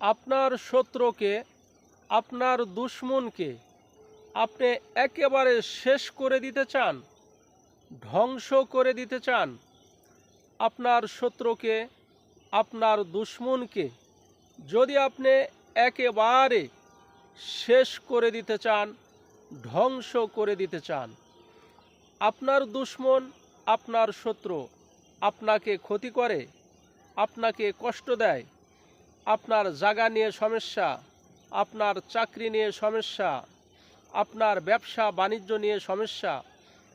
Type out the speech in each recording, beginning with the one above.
আপনার শত্রুকে, আপনার দুশ্মনকে আপনি একেবারে শেষ করে দিতে চান, ধ্বংস করে দিতে চান, আপনার শত্রুকে, আপনার দুশ্মনকে যদি আপনি একেবারে শেষ করে দিতে চান, ধ্বংস করে দিতে চান, আপনার দুশ্মন, আপনার শত্রু আপনাকে ক্ষতি করে, আপনাকে কষ্ট দেয়। আপনার জায়গা নিয়ে সমস্যা, আপনার চাকরি নিয়ে সমস্যা, আপনার ব্যবসা বাণিজ্য নিয়ে সমস্যা,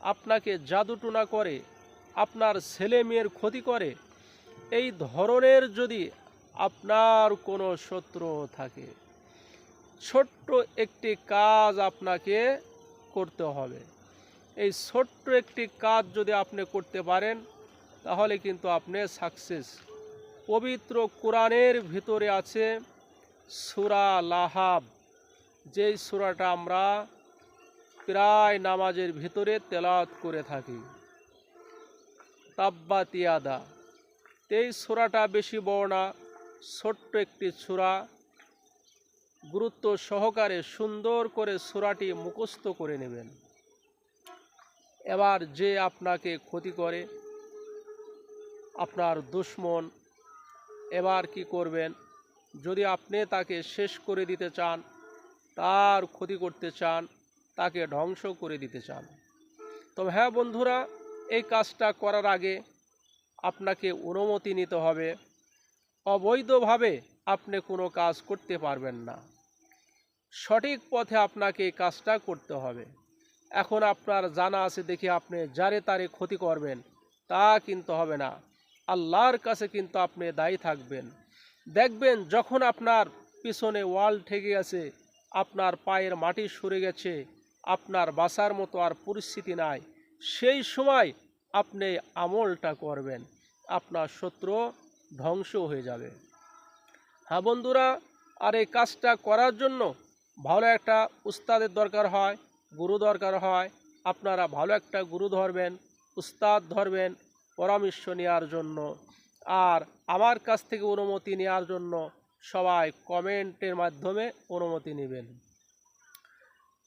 আপনাকে জাদুটুনা করে, আপনার ছেলে মেয়ের ক্ষতি করে, এই ধরনের যদি আপনার কোনো শত্রু থাকে, ছোট্ট একটি কাজ আপনাকে করতে হবে। এই ছোট্ট একটি কাজ যদি আপনি করতে পারেন, তাহলে কিন্তু আপনি সাকসেস পবিত্র কোরআনের ভিতরে আছে সুরা লাহাব। যেই সুরাটা আমরা প্রায় নামাজের ভিতরে তেলাওয়াত করে থাকি। তাব্বাতিয়াদা এই সুরাটা বেশি বড় না, ছোট্ট একটি সুরা। গুরুত্ব সহকারে সুন্দর করে সুরাটি মুখস্থ করে নেবেন। এবার যে আপনাকে ক্ষতি করে, আপনার দুশ্মন এবার কি করবেন? যদি আপনি তাকে শেষ করে দিতে চান, তার ক্ষতি করতে চান, তাকে ধ্বংস করে দিতে চান। তবে হ্যাঁ বন্ধুরা, এই কাজটা করার আগে আপনাকে অনুমতি নিতে হবে। অবৈধভাবে আপনি কোনো কাজ করতে পারবেন না। সঠিক পথে আপনাকে এই কাজটা করতে হবে। এখন আপনার জানা আছে দেখে আপনি যারে তারে ক্ষতি করবেন, তা কিন্তু হবে না। আল্লাহর কাছে কিন্তু আপনি দায়ী থাকবেন। দেখবেন যখন আপনার পিছনে ওয়াল ঠেকে গেছে, আপনার পায়ের মাটি সরে গেছে, আপনার বাসার মতো আর পরিস্থিতি নাই, সেই সময় আপনি আমলটা করবেন। আপনার শত্রু ধ্বংস হয়ে যাবে। হ্যাঁ বন্ধুরা, আর এই কাজটা করার জন্য ভালো একটা উস্তাদের দরকার হয়, গুরু দরকার হয়। আপনারা ভালো একটা গুরু ধরবেন, উস্তাদ ধরবেন পরামর্শ নেওয়ার জন্য। আর আমার কাছ থেকে অনুমতি নেওয়ার জন্য সবাই কমেন্টের মাধ্যমে অনুমতি নেবেন।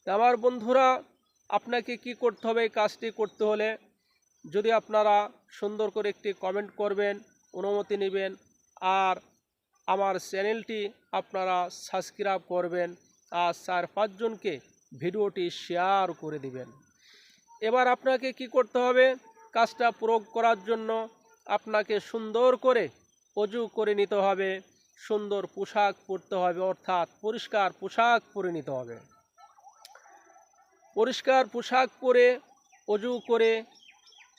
আমার বন্ধুরা, আপনাকে কি করতে হবে এই কাজটি করতে হলে যদি আপনারা সুন্দর করে একটি কমেন্ট করবেন, অনুমতি নেবেন, আর আমার চ্যানেলটি আপনারা সাবস্ক্রাইব করবেন, আর চার পাঁচজনকে ভিডিওটি শেয়ার করে দিবেন। এবার আপনাকে কি করতে হবে? কাজটা প্রয়োগ করার জন্য আপনাকে সুন্দর করে অজু করে নিতে হবে, সুন্দর পোশাক পরতে হবে, অর্থাৎ পরিষ্কার পোশাক পরে নিতে হবে। পরিষ্কার পোশাক পরে অজু করে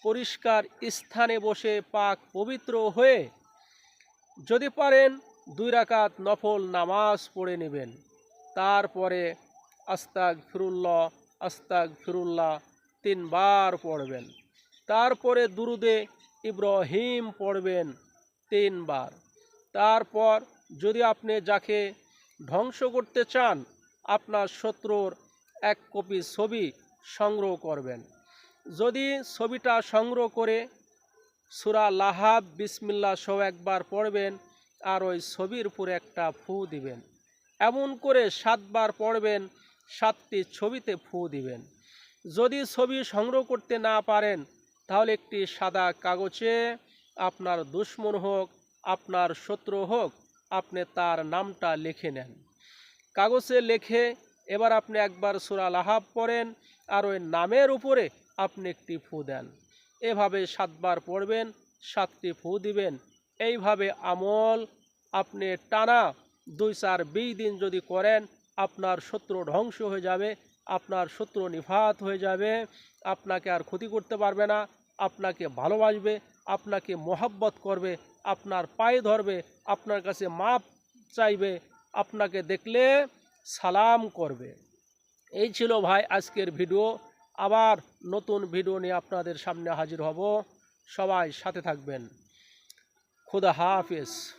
পরিষ্কার স্থানে বসে পাক পবিত্র হয়ে যদি পারেন দুই রাকাত নফল নামাজ পড়ে নেবেন। তারপরে আস্তাক ফিরুল্লাহ আস্তাক ফিরুল্লাহ তিনবার পড়বেন। তারপরে দুরুদে ইব্রাহিম পড়বেন তিনবার। তারপর যদি আপনি যাকে ধ্বংস করতে চান, আপনার শত্রুর এক কপি ছবি সংগ্রহ করবেন। যদি ছবিটা সংগ্রহ করে সুরা লাহাব বিসমিল্লা সহ একবার পড়বেন আর ওই ছবির উপরে একটা ফু দিবেন। এমন করে সাতবার পড়বেন, সাতটি ছবিতে ফু দিবেন। যদি ছবি সংগ্রহ করতে না পারেন তাহলে একটি সাদা কাগজে আপনার দুশ্মন হোক, আপনার শত্রু হোক, আপনি তার নামটা লিখে নেন। কাগজে লেখে এবার আপনি একবার সুরা লাহাব পড়েন আর ওই নামের উপরে আপনি একটি ফু দেন। এভাবে সাতবার পড়বেন, সাতটি ফু দিবেন। এইভাবে আমল আপনি টানা দুই চার বিশ দিন যদি করেন, আপনার শত্রু ধ্বংস হয়ে যাবে, আপনার শত্রু নিফাত হয়ে যাবে, আপনাকে আর ক্ষতি করতে পারবে না। আপনাকে ভালোবাসবে, আপনাকে মোহাব্বত করবে, আপনার পায়ে ধরবে, আপনার কাছে মাপ চাইবে, আপনাকে দেখলে সালাম করবে। এই ছিল ভাই আজকের ভিডিও। আবার নতুন ভিডিও নিয়ে আপনাদের সামনে হাজির হব। সবাই সাথে থাকবেন। খুদা হাফেজ।